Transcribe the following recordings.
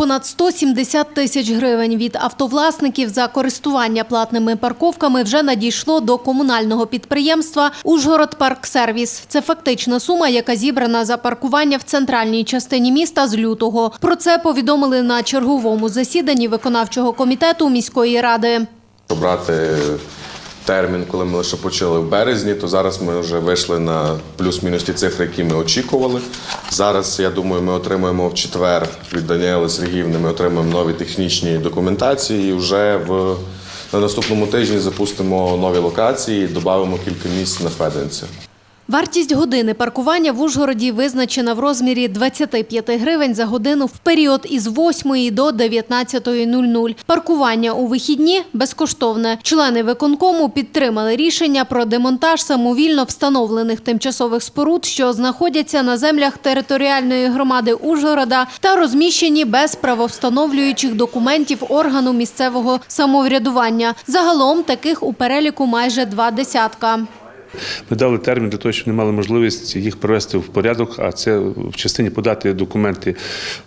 Понад 170 тисяч гривень від автовласників за користування платними парковками вже надійшло до комунального підприємства «Ужгород Парксервіс». Це фактична сума, яка зібрана за паркування в центральній частині міста з лютого. Про це повідомили на черговому засіданні виконавчого комітету міської ради. Обрати термін, коли ми лише почали в березні, то зараз ми вже вийшли на плюс-мінус ті цифри, які ми очікували. Зараз, я думаю, ми отримаємо в четвер від Даніели Сергіївни, ми отримаємо нові технічні документації і вже в на наступному тижні запустимо нові локації, додамо кілька місць на Феденці. Вартість години паркування в Ужгороді визначена в розмірі 25 гривень за годину в період із 8 до 19.00. Паркування у вихідні безкоштовне. Члени виконкому підтримали рішення про демонтаж самовільно встановлених тимчасових споруд, що знаходяться на землях територіальної громади Ужгорода та розміщені без правовстановлюючих документів органу місцевого самоврядування. Загалом таких у переліку майже два десятка. Ми дали термін для того, щоб вони мали можливість їх привести в порядок, а це в частині подати документи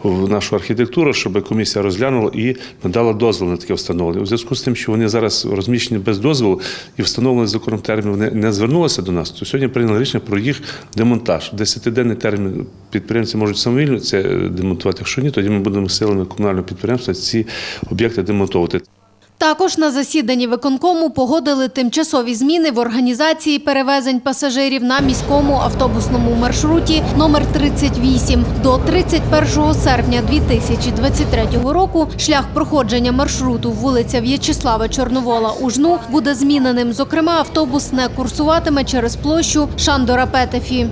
в нашу архітектуру, щоб комісія розглянула і надала дозвіл на таке встановлення. У зв'язку з тим, що вони зараз розміщені без дозволу і встановлені законом термін вони не звернулися до нас, то сьогодні прийняли рішення про їх демонтаж. Десятиденний термін підприємці можуть самовільно це демонтувати. Якщо ні, тоді ми будемо силами комунального підприємства ці об'єкти демонтовувати. Також на засіданні виконкому погодили тимчасові зміни в організації перевезень пасажирів на міському автобусному маршруті номер 38. До 31 серпня 2023 року шлях проходження маршруту вулиця В'ячеслава Чорновола Ужну буде зміненим. Зокрема, автобус не курсуватиме через площу Шандора Петефі.